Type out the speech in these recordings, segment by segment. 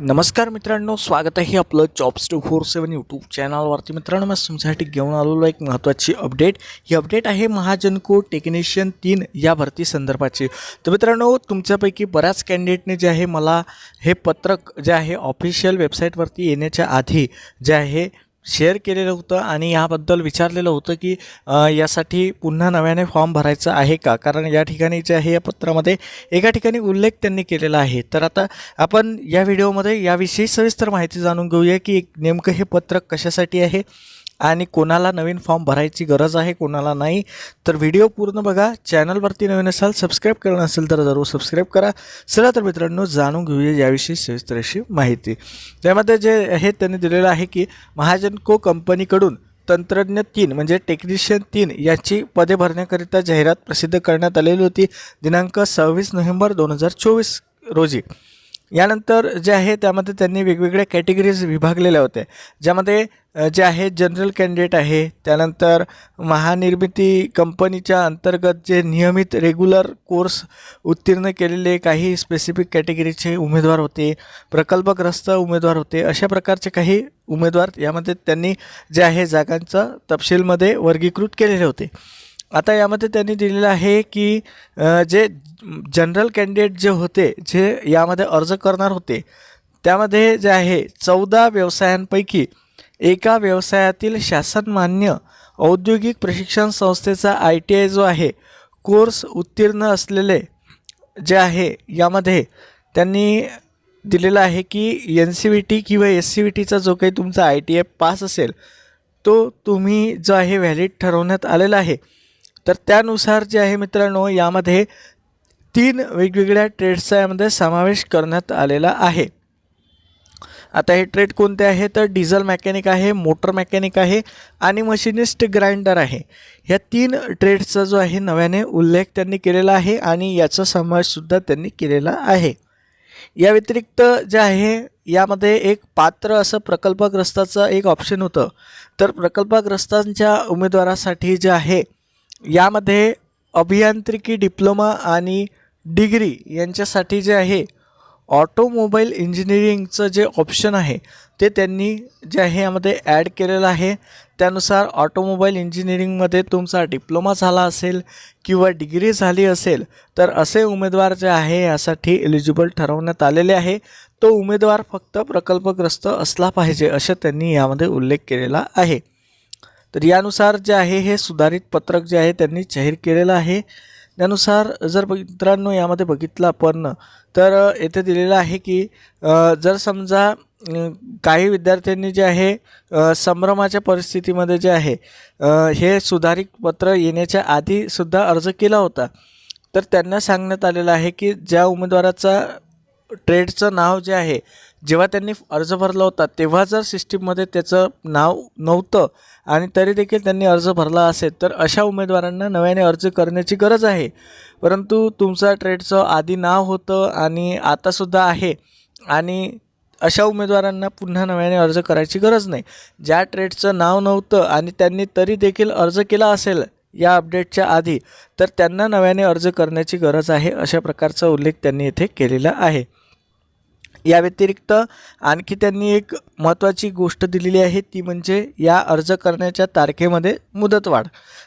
नमस्कार मित्रांनो स्वागत आहे आपलं jobs two four seven YouTube चॅनलवरती मित्रांनो मी तुमच्यासाठी घेऊन आलेलो एक महत्त्वाची अपडेट ही अपडेट आहे महाजनको टेक्निशियन तीन या भरती संदर्भाची. तर मित्रांनो तुमच्यापैकी बऱ्याच कॅन्डिडेटने जे आहे मला हे पत्रक जे आहे ऑफिशियल वेबसाईटवरती येण्याच्या आधी जे आहे शेअर केलेलं होतं आणि याबद्दल विचारलेलं होतं की यासाठी पुन्हा नव्याने फॉर्म भरायचा आहे का? कारण या ठिकाणी जे आहे या पत्रामध्ये एका ठिकाणी उल्लेख त्यांनी केलेला आहे. तर आता आपण या व्हिडिओमध्ये याविषयी सविस्तर माहिती जाणून घेऊया की नेमकं हे पत्रक कशासाठी आहे आणि कोणाला नवीन फॉर्म भरायची गरज आहे कोणाला नाही तर व्हिडिओ पूर्ण बघा. चॅनलवरती नवीन असाल सबस्क्राईब करणं असेल तर जरूर सबस्क्राईब करा. चला तर मित्रांनो जाणून घेऊया याविषयी सविस्तर अशी माहिती. त्यामध्ये जे आहे त्यांनी दिलेलं आहे की महाजनको कंपनीकडून तंत्रज्ञ तीन म्हणजे टेक्निशियन तीन याची पदे भरण्याकरिता जाहिरात प्रसिद्ध करण्यात आलेली होती. दिनांक सव्वीस नोव्हेंबर दोन हजार चोवीस रोजी. यानंतर जे आहे त्यामध्ये त्यांनी वेगवेगळ्या कॅटेगरीज विभागलेल्या होत्या. ज्यामध्ये जे आहे जनरल कॅन्डिडेट आहे त्यानंतर महानिर्मिती कंपनीच्या अंतर्गत जे नियमित रेग्युलर कोर्स उत्तीर्ण केलेले काही स्पेसिफिक कॅटेगरीचे उमेदवार होते प्रकल्पग्रस्त उमेदवार होते अशा प्रकारचे काही उमेदवार यामध्ये त्यांनी जे आहे जागांचा तपशीलमध्ये वर्गीकृत केलेले होते. आता यामध्ये त्यांनी दिलेलं आहे की जे जनरल कॅन्डिडेट जे होते जे यामध्ये अर्ज करणार होते त्यामध्ये जे आहे चौदा व्यवसायांपैकी एका व्यवसायातील शासनमान्य औद्योगिक प्रशिक्षण संस्थेचा आय टी आय जो आहे कोर्स उत्तीर्ण असलेले जे आहे यामध्ये त्यांनी दिलेलं आहे की एन सी व्ही टी किंवा एस सी व्ही टीचा जो काही तुमचा आय टी आय पास असेल तो तुम्ही जो आहे व्हॅलिड ठरवण्यात आलेला आहे. तर त्यानुसार जे आहे मित्रांनो यामध्ये तीन वेगवेगळ्या ट्रेड्सचा यामध्ये समावेश करण्यात आलेला आहे. आता हे ट्रेड कोणते आहे? तर डिझेल मेकॅनिक आहे मोटर मेकॅनिक आहे आणि मशिनिस्ट ग्राइंडर आहे. या तीन ट्रेड्सचा जो आहे नव्याने उल्लेख त्यांनी केलेला आहे आणि याचा समावेशसुद्धा त्यांनी केलेला आहे. या व्यतिरिक्त जे आहे यामध्ये एक पात्र असं प्रकल्पग्रस्ताचं एक ऑप्शन होतं. तर प्रकल्पग्रस्तांच्या उमेदवारासाठी जे आहे यामध्ये अभियांत्रिकी डिप्लोमा आणि डिग्री यांच्यासाठी जे आहे ऑटोमोबाईल इंजिनिअरिंगचं जे ऑप्शन आहे ते त्यांनी जे आहे यामध्ये ॲड केलेलं आहे. त्यानुसार ऑटोमोबाईल इंजिनिअरिंगमध्ये तुमचा डिप्लोमा झाला असेल किंवा डिग्री झाली असेल तर असे उमेदवार जे आहे यासाठी एलिजिबल ठरवण्यात आलेले आहे. तो उमेदवार फक्त प्रकल्पग्रस्त असला पाहिजे असं त्यांनी यामध्ये उल्लेख केलेला आहे. तर यानुसार जे आहे हे सुधारित पत्रक जे आहे त्यांनी जाहीर केलेलं आहे. त्यानुसार जर मित्रांनो यामध्ये बघितलं आपण तर येथे दिलेलं आहे की जर समजा काही विद्यार्थ्यांनी जे आहे संभ्रमाच्या परिस्थितीमध्ये जे आहे हे सुधारित पत्र येण्याच्या आधीसुद्धा अर्ज केला होता. तर त्यांना सांगण्यात आलेलं आहे की ज्या उमेदवाराचा ट्रेडचं नाव जे आहे जेव्हा त्यांनी अर्ज भरला होता तेव्हा जर सिस्टीममध्ये त्याचं नाव नव्हतं आणि तरी देखील त्यांनी अर्ज भरला असेल तर अशा उमेदवारांना नव्याने अर्ज करण्याची गरज आहे. परंतु तुमचा ट्रेडचं आधी नाव होतं आणि आतासुद्धा आहे आणि अशा उमेदवारांना पुन्हा नव्याने अर्ज करायची गरज नाही. ज्या ट्रेडचं नाव नव्हतं आणि त्यांनी तरी देखील अर्ज केला असेल या अपडेटच्या आधी तर त्यांना नव्याने अर्ज करण्याची गरज आहे अशा प्रकारचा उल्लेख त्यांनी येथे केलेला आहे. या व्यतिरिक्त आणखी त्यांनी एक महत्त्वाची गोष्ट दिलेली आहे ती म्हणजे या अर्ज करण्याच्या तारखेमध्ये मुदतवाढ.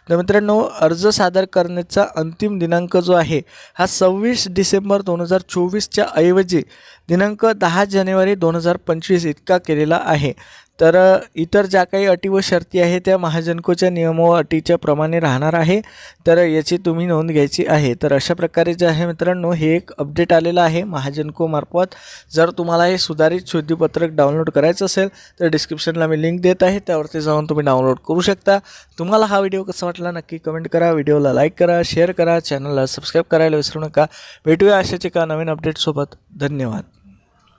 तर मित्रांनो अर्ज सादर करण्याचा अंतिम दिनांक जो आहे हा सव्वीस डिसेंबर दोन हजार चोवीसच्या ऐवजी दिनांक दहा जानेवारी दोन हजार पंचवीस इतका केलेला आहे. तर इतर ज्या काही अटी व शर्ती आहे त्या महाजनकोच्या नियम व अटीच्या प्रमाणे राहणार आहे. तर याची तुम्ही नोंद घ्यायची आहे. तर अशा प्रकारे जे आहे मित्रांनो हे एक अपडेट आलेलं आहे महाजनकोमार्फत जर तुम्हाला हे सुधारित शुद्धीपत्रक डाउनलोड करायचं असेल तर डिस्क्रिप्शनला मी लिंक देत आहे. त्यावरती जाऊन तुम्ही डाउनलोड करू शकता. तुम्हाला हा व्हिडिओ कसा वाटला नक्की कमेंट करा. व्हिडिओला लाईक करा शेअर करा चॅनलला सबस्क्राईब करायला विसरू नका. भेटूया अशाच एका नवीन अपडेटसोबत. धन्यवाद.